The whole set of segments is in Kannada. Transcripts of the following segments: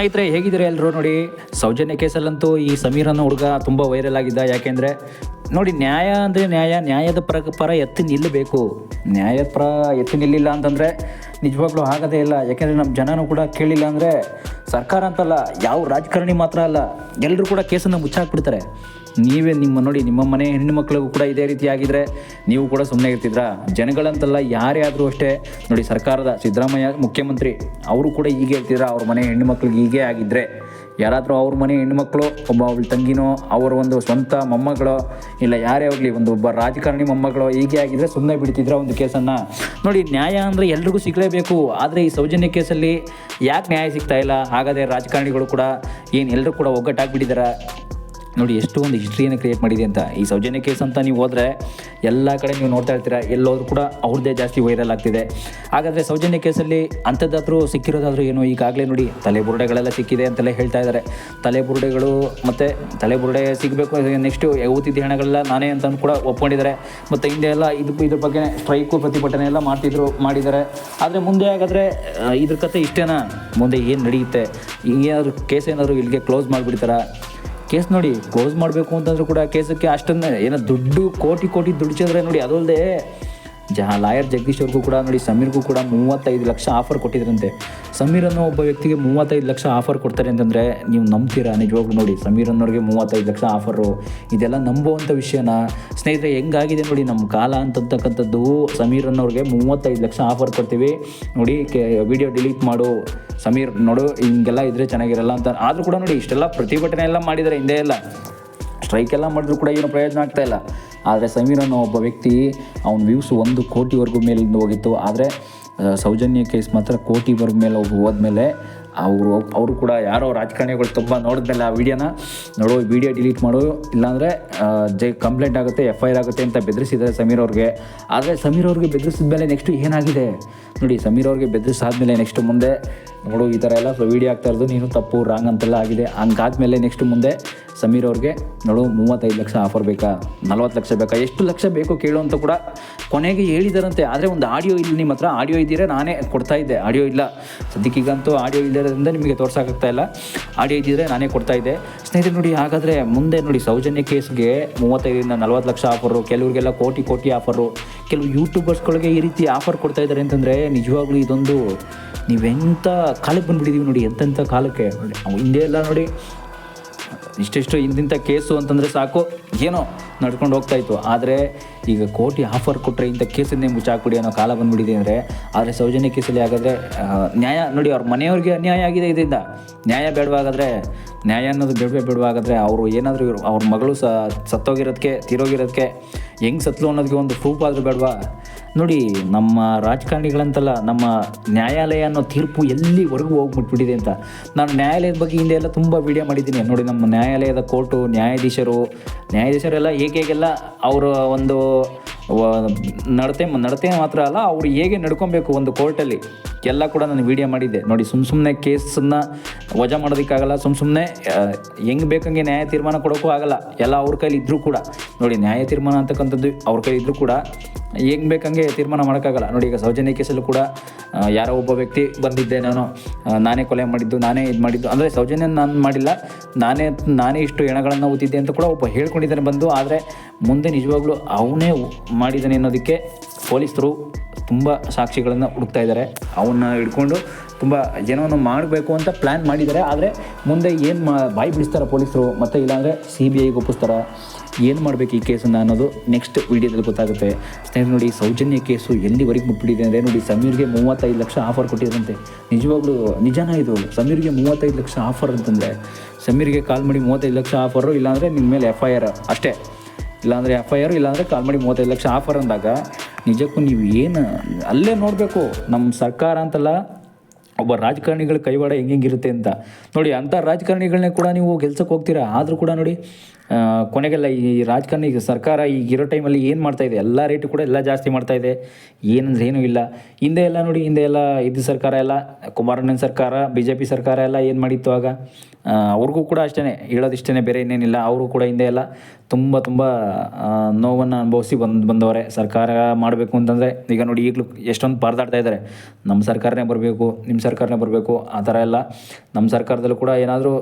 ಸ್ನೇಹಿತರೆ ಹೇಗಿದ್ದೀರಾ ಎಲ್ಲರೂ ನೋಡಿ? ಸೌಜನ್ಯ ಕೇಸಲ್ಲಂತೂ ಈ ಸಮೀರ್ ಅನ್ನೋ ಹುಡುಗ ತುಂಬ ವೈರಲ್ ಆಗಿದ್ದ. ಯಾಕೆಂದರೆ ನೋಡಿ, ನ್ಯಾಯ ಅಂದರೆ ನ್ಯಾಯ, ನ್ಯಾಯದ ಪರ ಪರ ಎತ್ತಿ ನಿಲ್ಲಬೇಕು. ನ್ಯಾಯದ ಪರ, ಎತ್ತಿ ನಿಲ್ಲಿಲ್ಲ ಅಂತಂದರೆ ನಿಜವಾಗ್ಲೂ ಆಗೋದೇ ಇಲ್ಲ. ಯಾಕೆಂದರೆ ನಮ್ಮ ಜನನೂ ಕೂಡ ಕೇಳಿಲ್ಲ ಅಂದರೆ ಸರ್ಕಾರ ಅಂತಲ್ಲ, ಯಾವ ರಾಜಕಾರಣಿ ಮಾತ್ರ ಅಲ್ಲ ಎಲ್ಲರೂ ಕೂಡ ಕೇಸನ್ನು ಮುಚ್ಚಾಕ್ಬಿಡ್ತಾರೆ. ನೀವೇ ನಿಮ್ಮ, ನೋಡಿ, ನಿಮ್ಮ ಮನೆ ಹೆಣ್ಣು ಮಕ್ಕಳಿಗೂ ಕೂಡ ಇದೇ ರೀತಿ ಆಗಿದ್ರೆ ನೀವು ಕೂಡ ಸುಮ್ಮನೆ ಇರ್ತಿದ್ರಾ? ಜನಗಳಂತಲ್ಲ, ಯಾರೇ ಆದರೂ ಅಷ್ಟೇ. ನೋಡಿ, ಸರ್ಕಾರದ ಸಿದ್ದರಾಮಯ್ಯ ಮುಖ್ಯಮಂತ್ರಿ, ಅವರು ಕೂಡ ಹೀಗೆ ಇರ್ತಿದ್ರ ಅವ್ರ ಮನೆ ಹೆಣ್ಣು ಮಕ್ಳಿಗೆ ಹೀಗೆ ಆಗಿದ್ರೆ. ಯಾರಾದರೂ ಅವ್ರ ಮನೆ ಹೆಣ್ಮಕ್ಳು, ಒಬ್ಬ ಅವಳ ತಂಗಿನೋ, ಅವರ ಒಂದು ಸ್ವಂತ ಮೊಮ್ಮಗಳು, ಇಲ್ಲ ಯಾರೇ ಆಗಲಿ, ಒಂದು ಒಬ್ಬ ರಾಜಕಾರಣಿ ಮೊಮ್ಮಗಳು, ಹೀಗೆ ಆಗಿದ್ರೆ ಸುಮ್ಮನೆ ಬಿಡ್ತಿದ್ರೆ ಒಂದು ಕೇಸನ್ನು? ನೋಡಿ, ನ್ಯಾಯ ಅಂದರೆ ಎಲ್ರಿಗೂ ಸಿಗಲೇಬೇಕು. ಆದರೆ ಈ ಸೌಜನ್ಯ ಕೇಸಲ್ಲಿ ಯಾಕೆ ನ್ಯಾಯ ಸಿಗ್ತಾ ಇಲ್ಲ? ಹಾಗಾದರೆ ರಾಜಕಾರಣಿಗಳು ಕೂಡ ಏನು ಎಲ್ಲರೂ ಕೂಡ ಒಗ್ಗಟ್ಟಾಗ್ಬಿಟ್ಟಿದ್ದಾರೆ ನೋಡಿ ಎಷ್ಟು ಒಂದು ಹಿಸ್ಟ್ರಿಯನ್ನು ಕ್ರಿಯೇಟ್ ಮಾಡಿದೆ ಅಂತ. ಈ ಸೌಜನ್ಯ ಕೇಸ್ ಅಂತ ನೀವು ಹೋದರೆ ಎಲ್ಲ ಕಡೆ ನೀವು ನೋಡ್ತಾ ಇರ್ತೀರ, ಎಲ್ಲೋದ್ರೂ ಕೂಡ ಅವ್ರದ್ದೇ ಜಾಸ್ತಿ ವೈರಲ್ ಆಗ್ತಿದೆ. ಹಾಗಾದರೆ ಸೌಜನ್ಯ ಕೇಸಲ್ಲಿ ಅಂಥದ್ದಾದರೂ ಸಿಕ್ಕಿರೋದಾದರೂ ಏನು? ಈಗಾಗಲೇ ನೋಡಿ, ತಲೆ ಬುರುಡೆಗಳೆಲ್ಲ ಸಿಕ್ಕಿದೆ ಅಂತೆಲ್ಲ ಹೇಳ್ತಾ ಇದ್ದಾರೆ ತಲೆ ಬುರುಡೆಗಳು ಮತ್ತು ತಲೆ ಬುರುಡೆ ಸಿಗಬೇಕು ನೆಕ್ಸ್ಟು ಊತಿದ್ದ ಹಣಗಳೆಲ್ಲ ನಾನೇ ಅಂತಂದು ಕೂಡ ಒಪ್ಕೊಂಡಿದ್ದಾರೆ. ಮತ್ತು ಹಿಂದೆ ಎಲ್ಲ ಇದು ಇದ್ರ ಬಗ್ಗೆ ಸ್ಟ್ರೈಕು ಪ್ರತಿಭಟನೆ ಎಲ್ಲ ಮಾಡ್ತಿದ್ರು, ಮಾಡಿದ್ದಾರೆ. ಆದರೆ ಮುಂದೆ ಹಾಗಾದರೆ ಇದ್ರ ಕತೆ ಇಷ್ಟೇನಾ? ಮುಂದೆ ಏನು ನಡೆಯುತ್ತೆ? ಏನಾದರೂ ಕೇಸ್ ಏನಾದರೂ ಇಲ್ಲಿಗೆ ಕ್ಲೋಸ್ ಮಾಡಿಬಿಡ್ತಾರಾ? ಕೇಸ್ ನೋಡಿ ಕ್ಲೋಸ್ ಮಾಡಬೇಕು ಅಂತಂದ್ರೂ ಕೂಡ ಕೇಸಕ್ಕೆ ಅಷ್ಟೊಂದು ಏನೋ ದುಡ್ಡು ಕೋಟಿ ಕೋಟಿ ದುಡ್ಡು ಚೆಲ್ಲರೆ ನೋಡಿ ಅದಲ್ಲದೆ ಜ ಲಾಯರ್ ಜಗದೀಶ್ ಅವ್ರಿಗೂ ಕೂಡ ನೋಡಿ ಸಮೀರ್ಗೂ ಕೂಡ ಮೂವತ್ತೈದು ಲಕ್ಷ ಆಫರ್ ಕೊಟ್ಟಿದ್ರಂತೆ. ಸಮೀರ್ ಅನ್ನೋ ಒಬ್ಬ ವ್ಯಕ್ತಿಗೆ ಮೂವತ್ತೈದು ಲಕ್ಷ ಆಫರ್ ಕೊಡ್ತಾರೆ ಅಂತಂದರೆ ನೀವು ನಂಬ್ತೀರಾ ನಿಜವಾಗ್ಲೂ ನೋಡಿ ಸಮೀರ್ ಅನ್ನೋರಿಗೆ ಮೂವತ್ತೈದು ಲಕ್ಷ ಆಫರು? ಇದೆಲ್ಲ ನಂಬುವಂಥ ವಿಷಯನ? ಸ್ನೇಹಿತರೆ, ಹೆಂಗಾಗಿದೆ ನೋಡಿ ನಮ್ಮ ಕಾಲ ಅಂತಕ್ಕಂಥದ್ದು. ಸಮೀರ್ ಅನ್ನೋರಿಗೆ ಮೂವತ್ತೈದು ಲಕ್ಷ ಆಫರ್ ಕೊಡ್ತೀವಿ. ನೋಡಿ, ಕೆ, ವಿಡಿಯೋ ಡಿಲೀಟ್ ಮಾಡು. ಸಮೀರ್ ನೋಡು, ಹಿಂಗೆಲ್ಲ ಇದ್ರೆ ಚೆನ್ನಾಗಿರಲ್ಲ ಅಂತ. ಆದರೂ ಕೂಡ ನೋಡಿ, ಇಷ್ಟೆಲ್ಲ ಪ್ರತಿಭಟನೆ ಎಲ್ಲ ಮಾಡಿದರೆ ಹಿಂದೆ ಎಲ್ಲ. ಸ್ಟ್ರೈಕ್ ಎಲ್ಲ ಮಾಡಿದ್ರು ಕೂಡ ಏನು ಪ್ರಯೋಜನ ಆಗ್ತಾ ಇಲ್ಲ. ಆದರೆ ಸಮೀರ್ ಅನ್ನೋ ಒಬ್ಬ ವ್ಯಕ್ತಿ ಅವ್ನ ವ್ಯೂಸ್ ಒಂದು ಕೋಟಿವರೆಗೂ ಮೇಲಿಂದ ಹೋಗಿತ್ತು. ಆದರೆ ಸೌಜನ್ಯ ಕೇಸ್ ಮಾತ್ರ ಕೋಟಿವರೆಗೂ ಮೇಲೆ ಹೋದ್ಮೇಲೆ ಅವರು ಅವರು ಕೂಡ ಯಾರೋ ರಾಜಕಾರಣಿಗಳು ತುಂಬ ನೋಡಿದ್ಮೇಲೆ ಆ ವಿಡಿಯೋನ ನೋಡು ವಿಡಿಯೋ ಡಿಲೀಟ್ ಮಾಡು. ಇಲ್ಲಾಂದರೆ ಜೆ ಕಂಪ್ಲೇಂಟ್ ಆಗುತ್ತೆ ಎಫ್ ಐ ಆರ್ ಆಗುತ್ತೆ ಅಂತ ಬೆದರಿಸಿದ್ದಾರೆ ಸಮೀರ್ ಅವ್ರಿಗೆ. ಆದರೆ ಸಮೀರ್ ಅವ್ರಿಗೆ ಬೆದರಿಸಿದ ಮೇಲೆ ನೆಕ್ಸ್ಟು ಏನಾಗಿದೆ? ನೋಡಿ, ಸಮೀರ್ ಅವ್ರಿಗೆ ಬೆದರಿಸಾದ್ಮೇಲೆ ನೆಕ್ಸ್ಟ್ ಮುಂದೆ, ನೋಡು, ಈ ಥರ ಎಲ್ಲ ವಿಡಿಯೋ ಆಗ್ತಾ ಇರೋದು, ನೀನು ತಪ್ಪು ರಾಂಗ್ ಅಂತೆಲ್ಲ ಆಗಿದೆ. ಹಂಗಾದ್ಮೇಲೆ ನೆಕ್ಸ್ಟ್ ಮುಂದೆ ಸಮೀರ್ ಅವ್ರಿಗೆ ನೋಡು, ಮೂವತ್ತೈದು ಲಕ್ಷ ಆಫರ್ ಬೇಕಾ, ನಲ್ವತ್ತು ಲಕ್ಷ ಬೇಕಾ, ಎಷ್ಟು ಲಕ್ಷ ಬೇಕು ಕೇಳು ಅಂತ ಕೂಡ ಕೊನೆಗೆ ಹೇಳಿದಾರಂತೆ. ಆದರೆ ಒಂದು ಆಡಿಯೋ ಇಲ್ಲಿ, ನಿಮ್ಮ ಹತ್ರ ಆಡಿಯೋ ಇದ್ದೀರಾ? ನಾನೇ ಕೊಡ್ತಾ ಇದ್ದೆ. ಆಡಿಯೋ ಇಲ್ಲ. ಸದ್ಯಕ್ಕೀಗಂತೂ ಆಡಿಯೋ ಇಲ್ಲದ್ರಿಂದ ನಿಮಗೆ ತೋರ್ಸೋಕ್ಕಾಗ್ತಾ ಇಲ್ಲ. ಆಡಿಯೋ ಇದ್ದಿದ್ರೆ ನಾನೇ ಕೊಡ್ತಾ ಇದ್ದೆ. ಸ್ನೇಹಿತರೆ ನೋಡಿ, ಹಾಗಾದರೆ ಮುಂದೆ ನೋಡಿ, ಸೌಜನ್ಯ ಕೇಸ್ಗೆ ಮೂವತ್ತೈದರಿಂದ ನಲ್ವತ್ತು ಲಕ್ಷ ಆಫರು ಕೆಲವರಿಗೆಲ್ಲ ಕೋಟಿ ಕೋಟಿ ಆಫರು ಕೆಲವು ಯೂಟ್ಯೂಬರ್ಸ್ಗಳಿಗೆ ಈ ರೀತಿ ಆಫರ್ ಕೊಡ್ತಾ ಇದ್ದಾರೆ ಅಂತಂದರೆ ನಿಜವಾಗ್ಲೂ ಇದೊಂದು ನೀವೆಂಥ ಕಾಲಕ್ಕೆ ಬಂದುಬಿಟ್ಟಿದ್ದೀವಿ ನೋಡಿ ಎಂತೆಂಥ ಕಾಲಕ್ಕೆ. ನೋಡಿ ಹಿಂದೆ ಎಲ್ಲ ನೋಡಿ ಇಷ್ಟಿಷ್ಟು ಇಂತಿಂಥ ಕೇಸು ಅಂತಂದರೆ ಸಾಕು. ಏನೋ ನಡ್ಕೊಂಡು ಹೋಗ್ತಾ ಇತ್ತು. ಆದರೆ ಈಗ ಕೋಟಿ ಆಫರ್ ಕೊಟ್ಟರೆ ಇಂಥ ಕೇಸನ್ನೇ ಮುಚ್ಚಾಕ್ಬಿಡಿ ಅನ್ನೋ ಕಾಲ ಬಂದ್ಬಿಟ್ಟಿದೆ ಅಂದರೆ, ಆದರೆ ಸೌಜನ್ಯ ಕೇಸಲ್ಲಿ ಹಾಗಾದರೆ ನ್ಯಾಯ, ನೋಡಿ ಅವ್ರ ಮನೆಯವ್ರಿಗೆ ಅನ್ಯಾಯ ಆಗಿದೆ ಇದರಿಂದ. ನ್ಯಾಯ ಬೇಡವಾಗಾದರೆ, ನ್ಯಾಯ ಅನ್ನೋದು ಬೇಡವೇ ಬೇಡವಾಗಾದರೆ ಅವರು ಏನಾದರೂ ಇವರು, ಅವ್ರ ಮಗಳು ಸತ್ತೋಗಿರೋದಕ್ಕೆ ತೀರೋಗಿರೋದಕ್ಕೆ ಹೆಂಗೆ ಸತ್ತಲು ಅನ್ನೋದಕ್ಕೆ ಒಂದು ಪ್ರೂಫ್ ಆದರೂ ಬೇಡವಾ? ನೋಡಿ, ನಮ್ಮ ರಾಜಕಾರಣಿಗಳಂತಲ್ಲ, ನಮ್ಮ ನ್ಯಾಯಾಲಯ ಅನ್ನೋ ತೀರ್ಪು ಎಲ್ಲಿವರೆಗೂ ಹೋಗ್ಬಿಟ್ಬಿಟ್ಟಿದೆ ಅಂತ. ನಾನು ನ್ಯಾಯಾಲಯದ ಬಗ್ಗೆ ಹಿಂದೆ ಎಲ್ಲ ತುಂಬ ವಿಡಿಯೋ ಮಾಡಿದ್ದೀನಿ. ನೋಡಿ, ನಮ್ಮ ನ್ಯಾಯಾಲಯದ ಕೋರ್ಟು, ನ್ಯಾಯಾಧೀಶರು, ನ್ಯಾಯಾಧೀಶರೆಲ್ಲ ಹೇಗೆ ಹೇಗೆಲ್ಲ ಅವರ ಒಂದು ನಡತೆ ನಡತೆ ಮಾತ್ರ ಅಲ್ಲ, ಅವರು ಹೇಗೆ ನಡ್ಕೊಬೇಕು ಒಂದು ಕೋರ್ಟಲ್ಲಿ, ಎಲ್ಲ ಕೂಡ ನಾನು ವಿಡಿಯೋ ಮಾಡಿದ್ದೆ. ನೋಡಿ ಸುಮ್ಮ ಸುಮ್ಮನೆ ಕೇಸನ್ನು ವಜಾ ಮಾಡೋದಕ್ಕಾಗಲ್ಲ ಸುಮ್ಮ ಸುಮ್ಮನೆ ಹೆಂಗೆ ಬೇಕಂಗೆ ನ್ಯಾಯ ತೀರ್ಮಾನ ಕೊಡೋಕ್ಕೂ ಆಗಲ್ಲ. ಎಲ್ಲ ಅವ್ರ ಕೈಲಿ ಇದ್ದರೂ ಕೂಡ. ನೋಡಿ, ನ್ಯಾಯ ತೀರ್ಮಾನ ಅಂತಕ್ಕಂಥದ್ದು ಅವ್ರ ಕೈಲಿ ಇದ್ದರೂ ಕೂಡ ಹೆಂಗೆ ಬೇಕಂಗೆ ತೀರ್ಮಾನ ಮಾಡೋಕ್ಕಾಗಲ್ಲ. ನೋಡಿ, ಈಗ ಸೌಜನ್ಯ ಕೇಸಲ್ಲೂ ಕೂಡ ಯಾರೋ ಒಬ್ಬ ವ್ಯಕ್ತಿ ಬಂದಿದ್ದೆ ನಾನು ನಾನೇ ಕೊಲೆ ಮಾಡಿದ್ದು, ನಾನೇ ಇದು ಮಾಡಿದ್ದು. ಅಂದರೆ ಸೌಜನ್ಯ ನಾನು ಮಾಡಿಲ್ಲ, ನಾನೇ ನಾನೇ ಇಷ್ಟು ಹೆಣಗಳನ್ನು ಊತಿದ್ದೆ ಅಂತ ಕೂಡ ಒಬ್ಬ ಹೇಳ್ಕೊಂಡಿದ್ದಾನೆ ಬಂದು. ಆದರೆ ಮುಂದೆ ನಿಜವಾಗ್ಲೂ ಅವನೇ ಮಾಡಿದ್ದಾನೆ ಅನ್ನೋದಕ್ಕೆ ಪೊಲೀಸರು ತುಂಬ ಸಾಕ್ಷಿಗಳನ್ನು ಹುಡುಕ್ತಾ ಇದ್ದಾರೆ. ಅವನ್ನ ಹಿಡ್ಕೊಂಡು ತುಂಬ ಜನವನ್ನು ಮಾಡಬೇಕು ಅಂತ ಪ್ಲ್ಯಾನ್ ಮಾಡಿದ್ದಾರೆ. ಆದರೆ ಮುಂದೆ ಏನು ಮಾ, ಬಾಯಿ ಬಿಡಿಸ್ತಾರೆ ಪೊಲೀಸರು ಮತ್ತು ಇಲ್ಲಾಂದರೆ ಸಿ ಬಿ ಐಗೆ ಒಪ್ಪಿಸ್ತಾರ ಏನು ಮಾಡಬೇಕು ಈ ಕೇಸನ್ನು ಅನ್ನೋದು ನೆಕ್ಸ್ಟ್ ವೀಡಿಯೋದಲ್ಲಿ ಗೊತ್ತಾಗುತ್ತೆ. ಸ್ನೇಹಿತರು, ನೋಡಿ, ಸೌಜನ್ಯ ಕೇಸು ಎಲ್ಲಿವರೆಗೆ ಮುಟ್ಬಿಟ್ಟಿದೆ ಅಂದರೆ ನೋಡಿ, ಸಮೀರ್ಗೆ ಮೂವತ್ತೈದು ಲಕ್ಷ ಆಫರ್ ಕೊಟ್ಟಿದ್ದಂತೆ ನಿಜವಾಗ್ಲೂ ನಿಜಾನ ಇದು? ಸಮೀರ್ಗೆ ಮೂವತ್ತೈದು ಲಕ್ಷ ಆಫರ್ ಅಂತಂದರೆ, ಸಮೀರ್ಗೆ ಕಾಲ್ ಮಾಡಿ ಮೂವತ್ತೈದು ಲಕ್ಷ ಆಫರು ಇಲ್ಲಾಂದರೆ ನಿಮ್ಮ ಮೇಲೆ ಎಫ್ ಐ ಆರ್ ಅಷ್ಟೇ. ಇಲ್ಲಾಂದರೆ ಎಫ್ ಐ ಆರ್ ಇಲ್ಲಾಂದರೆ ಕಾಲ್ ಮಾಡಿ ಮೂವತ್ತೈದು ಲಕ್ಷ ಆಫರ್ ಅಂದಾಗ ನಿಜಕ್ಕೂ ನೀವು ಏನು, ಅಲ್ಲೇ ನೋಡಬೇಕು. ನಮ್ಮ ಸರ್ಕಾರ ಅಂತಲ್ಲ ಒಬ್ಬ ರಾಜಕಾರಣಿಗಳ ಕೈವಾಡ ಹೆಂಗಿರುತ್ತೆ ಅಂತ. ನೋಡಿ ಅಂಥ ರಾಜಕಾರಣಿಗಳನ್ನೇ ಕೂಡ ನೀವು ಗೆಲ್ಸಕ್ಕೆ ಹೋಗ್ತೀರಾ? ಆದರೂ ಕೂಡ ನೋಡಿ ಕೊನೆಗೆಲ್ಲ ಈ ರಾಜಕಾರಣ ಈಗ ಸರ್ಕಾರ ಈಗಿರೋ ಟೈಮಲ್ಲಿ ಏನು ಮಾಡ್ತಾ ಇದೆ? ಎಲ್ಲ ರೇಟು ಕೂಡ ಎಲ್ಲ ಜಾಸ್ತಿ ಮಾಡ್ತಾ ಇದೆ. ಏನಂದ್ರೆ ಏನೂ ಇಲ್ಲ. ಹಿಂದೆ ಎಲ್ಲ ನೋಡಿ, ಹಿಂದೆ ಎಲ್ಲ ಇದ್ದ ಸರ್ಕಾರ ಎಲ್ಲ, ಕುಮಾರಣ್ಣನ ಸರ್ಕಾರ ಬಿ ಜೆ ಪಿ ಸರ್ಕಾರ ಎಲ್ಲ ಏನು ಮಾಡಿತ್ತು ಆಗ? ಅವ್ರಿಗೂ ಕೂಡ ಅಷ್ಟೇ ಹೇಳೋದಿಷ್ಟೇ ಬೇರೆ ಇನ್ನೇನಿಲ್ಲ. ಅವರು ಕೂಡ ಹಿಂದೆ ಎಲ್ಲ ತುಂಬ ತುಂಬ ನೋವನ್ನು ಅನುಭವಿಸಿ ಬಂದು, ಬಂದವರೆ. ಸರ್ಕಾರ ಮಾಡಬೇಕು ಅಂತಂದರೆ, ಈಗ ನೋಡಿ ಈಗಲೂ ಎಷ್ಟೊಂದು ಪರದಾಡ್ತಾ ಇದ್ದಾರೆ. ನಮ್ಮ ಸರ್ಕಾರನೇ ಬರಬೇಕು, ನಿಮ್ಮ ಸರ್ಕಾರನೇ ಬರಬೇಕು, ಆ ಥರ ಎಲ್ಲ. ನಮ್ಮ ಸರ್ಕಾರದಲ್ಲೂ ಕೂಡ ಏನಾದರೂ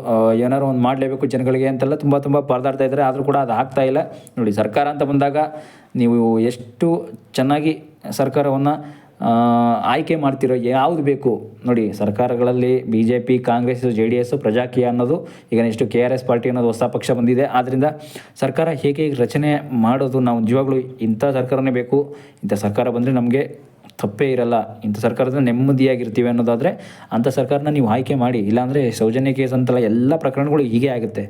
ಏನಾದ್ರು ಒಂದು ಮಾಡಲೇಬೇಕು ಜನಗಳಿಗೆ ಅಂತೆಲ್ಲ ತುಂಬ ತುಂಬ ಪರದಾಡ್ತಾ ಇದ್ದಾರೆ, ಆದರೂ ಕೂಡ ಅದು ಆಗ್ತಾ ಇಲ್ಲ. ನೋಡಿ, ಸರ್ಕಾರ ಅಂತ ಬಂದಾಗ ನೀವು ಎಷ್ಟು ಚೆನ್ನಾಗಿ ಸರ್ಕಾರವನ್ನು ಆಯ್ಕೆ ಮಾಡ್ತಿರೋ, ಯಾವುದು ಬೇಕು? ನೋಡಿ, ಸರ್ಕಾರಗಳಲ್ಲಿ B J P Congress J D S Prajakiya ಅನ್ನೋದು, ಈಗ next K R S party ಅನ್ನೋದು ಹೊಸ ಪಕ್ಷ ಬಂದಿದೆ. ಆದ್ದರಿಂದ ಸರ್ಕಾರ ಹೇಗೆ ರಚನೆ ಮಾಡೋದು, ನಾವು ನಿಜವಾಗ್ಲೂ ಇಂಥ ಸರ್ಕಾರನೇ ಬೇಕು. ಇಂಥ ಸರ್ಕಾರ ಬಂದರೆ ನಮಗೆ ತಪ್ಪೇ ಇರಲ್ಲ. ಇಂಥ ಸರ್ಕಾರದ ನೆಮ್ಮದಿಯಾಗಿರ್ತೀವಿ ಅನ್ನೋದಾದರೆ ಅಂಥ ಸರ್ಕಾರನ ನೀವು ಆಯ್ಕೆ ಮಾಡಿ. ಇಲ್ಲಾಂದರೆ ಸೌಜನ್ಯ ಕೇಸ್ ಅಂತಲ್ಲ ಎಲ್ಲ ಪ್ರಕರಣಗಳು ಹೀಗೆ ಆಗುತ್ತೆ.